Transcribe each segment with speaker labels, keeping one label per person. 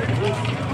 Speaker 1: আগুন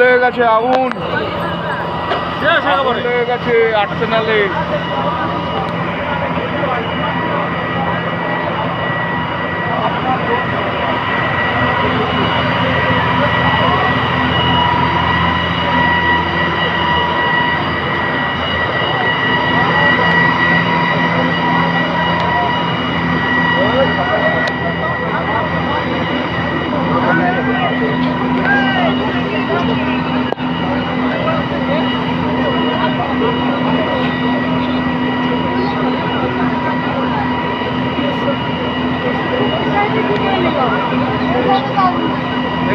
Speaker 1: লেগে গেছে আগুন। আগুন লেগে গেছে আর্সেনালে।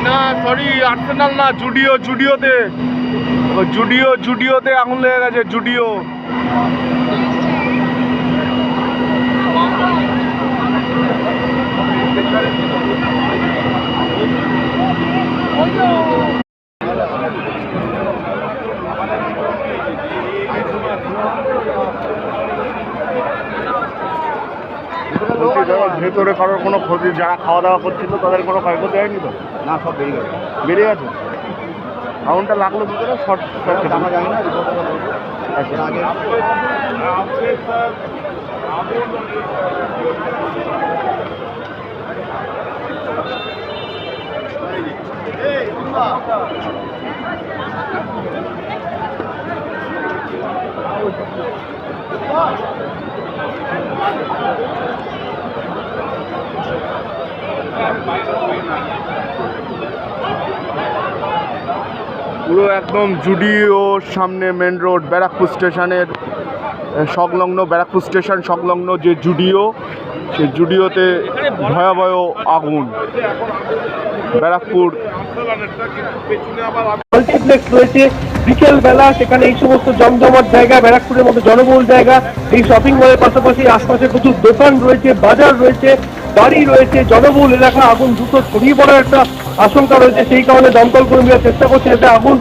Speaker 1: না সরি আর্সেনাল না জুডিও জুডিওতে জুডিও জুডিওতে আগুন লেগে গেছে জুডিও বলছি দাদা, ভেতরে কারোর কোনো ক্ষতি যারা খাওয়া দাওয়া করছিল তাদের কোনো ক্ষয়ক্ষতি হয়নি তো
Speaker 2: না সব বেরিয়ে গেছে
Speaker 1: বেরিয়ে গেছে আগুনটা লাগল ভিতরে শর্ট সার্কিট
Speaker 2: আমরা জানি না
Speaker 1: আচ্ছা পুরো একদম জুডিও, সামনে মেন রোড ব্যারাকপুর স্টেশনের সংলগ্ন, ব্যারাকপুর স্টেশন সংলগ্ন যে জুডিও, সেই জুডিওতে ভয়াবহ আগুন। ব্যারাকপুর
Speaker 3: মাল্টিপ্লেক্স রয়েছে। বিকেল বেলা সেখানে এই সমস্ত জমজমাট জায়গা, ব্যারাকপুরের মতো জনবহুল জায়গা, এই শপিং মলের পাশাপাশি আশপাশে প্রচুর দোকান রয়েছে, বাজার রয়েছে, বাড়ি রয়েছে, জনবহুল এলাকা, আগুন দ্রুত ছড়িয়ে পড়ার একটা আশঙ্কা রয়েছে। সেই কারণে দমকল কর্মীরা চেষ্টা করছে যাতে আগুন